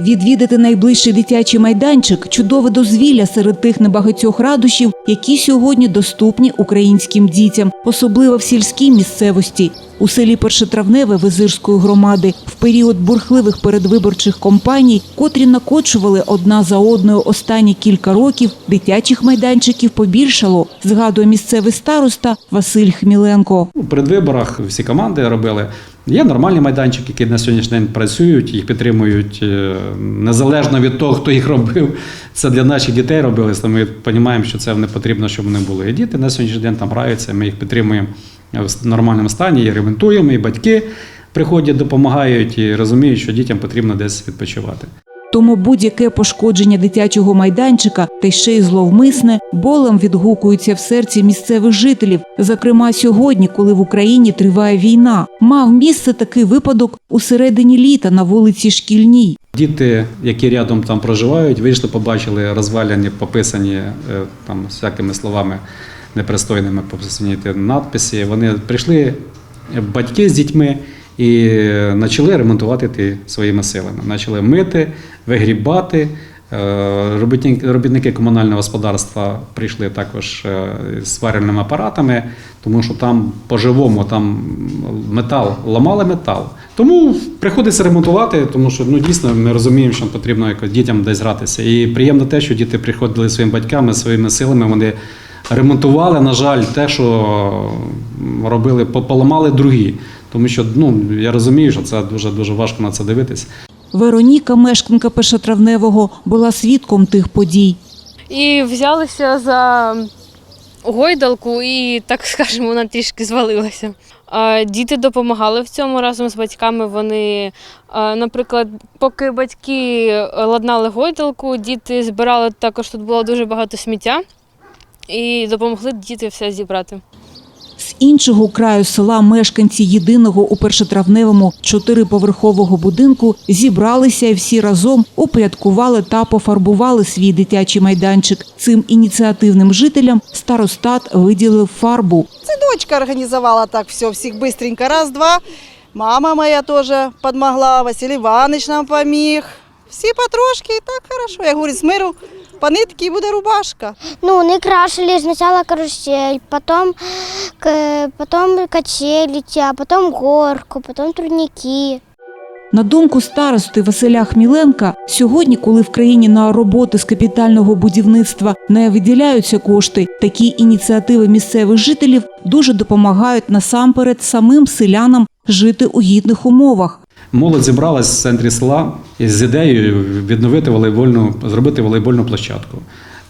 Відвідати найближчий дитячий майданчик чудове дозвілля серед тих небагатьох радощів, які сьогодні доступні українським дітям, особливо в сільській місцевості. У селі Першотравневе Визирської громади в період бурхливих передвиборчих кампаній, котрі накочували одна за одною останні кілька років, дитячих майданчиків побільшало, згадує місцевий староста Василь Хміленко. У передвиборах всі команди робили. Є нормальні майданчики, які на сьогоднішній день працюють, їх підтримують е, незалежно від того, хто їх робив. Це для наших дітей робилося. Ми розуміємо, що це не потрібно, щоб вони були. І діти на сьогоднішній день там граються. Ми їх підтримуємо в нормальному стані, і ремонтуємо, і батьки приходять, допомагають і розуміють, що дітям потрібно десь відпочивати. Тому будь-яке пошкодження дитячого майданчика та ще й зловмисне болем відгукується в серці місцевих жителів. Зокрема, сьогодні, коли в Україні триває війна, мав місце такий випадок у середині літа на вулиці Шкільній. Діти, які рядом там проживають, вийшли, побачили розваляні, пописані е, там всякими словами непристойними пописані надписи. Вони прийшли е, батьки з дітьми і почали ремонтувати ті своїми силами. Почали мити, вигрібати. Е, робітники- комунального господарства прийшли також е, з сварильними апаратами, тому що там по-живому там метал, ламали метал. Тому приходиться ремонтувати, тому що ну дійсно ми розуміємо, що потрібно дітям десь гратися. І приємно те, що діти приходили своїми батьками, своїми силами. Вони ремонтували, на жаль, те, що робили, по- поламали другі. Тому що ну я розумію, що це дуже дуже важко на це дивитися. Вероніка, мешканка Першотравневого, була свідком тих подій. І взялися за гойдалку, і так скажемо, вона трішки звалилася. Діти допомагали в цьому разом з батьками. Вони, наприклад, поки батьки ладнали гойдалку, діти збирали також тут було дуже багато сміття і допомогли діти все зібрати. З іншого краю села мешканці єдиного у першотравневому чотириповерхового будинку зібралися і всі разом упорядкували та пофарбували свій дитячий майданчик. Цим ініціативним жителям старостат виділив фарбу. Це дочка організувала так все, всіх быстренько, раз-два. Мама моя теж підмогла, Василь Іванович нам поміг. Всі потрошки і так хорошо. Я говорю, з миру по нитки і буде рубашка. Ну, они крашили сначала карусель, потом, к- потом качелити, а потом горку, потом трудники. На думку старости Василя Хміленка, сьогодні, коли в країні на роботи з капітального будівництва не виділяються кошти, такі ініціативи місцевих жителів дуже допомагають насамперед самим селянам жити у гідних умовах. Молодь зібралась в центрі села з ідеєю відновити волейбольну, зробити волейбольну площадку.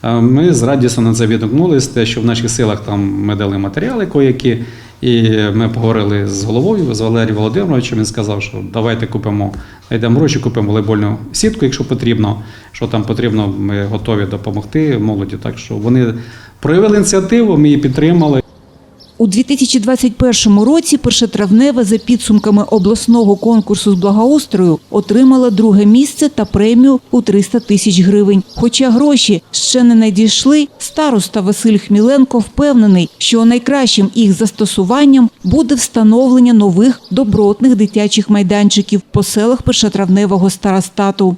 Е, Ми з радістю на це відгукнулися, те, що в наших силах там ми дали матеріали коякі, і ми поговорили з головою, з Валерієм Володимировичем. Він сказав, що давайте купимо, знайдемо гроші, купимо волейбольну сітку, якщо потрібно. Що там потрібно, ми готові допомогти молоді. Так що вони проявили ініціативу, ми її підтримали. У 2021 році першотравневе за підсумками обласного конкурсу з благоустрою отримала друге місце та премію у 300 тисяч гривень. Хоча гроші ще не надійшли, староста Василь Хміленко впевнений, що найкращим їх застосуванням буде встановлення нових добротних дитячих майданчиків по селах першотравневого старостату.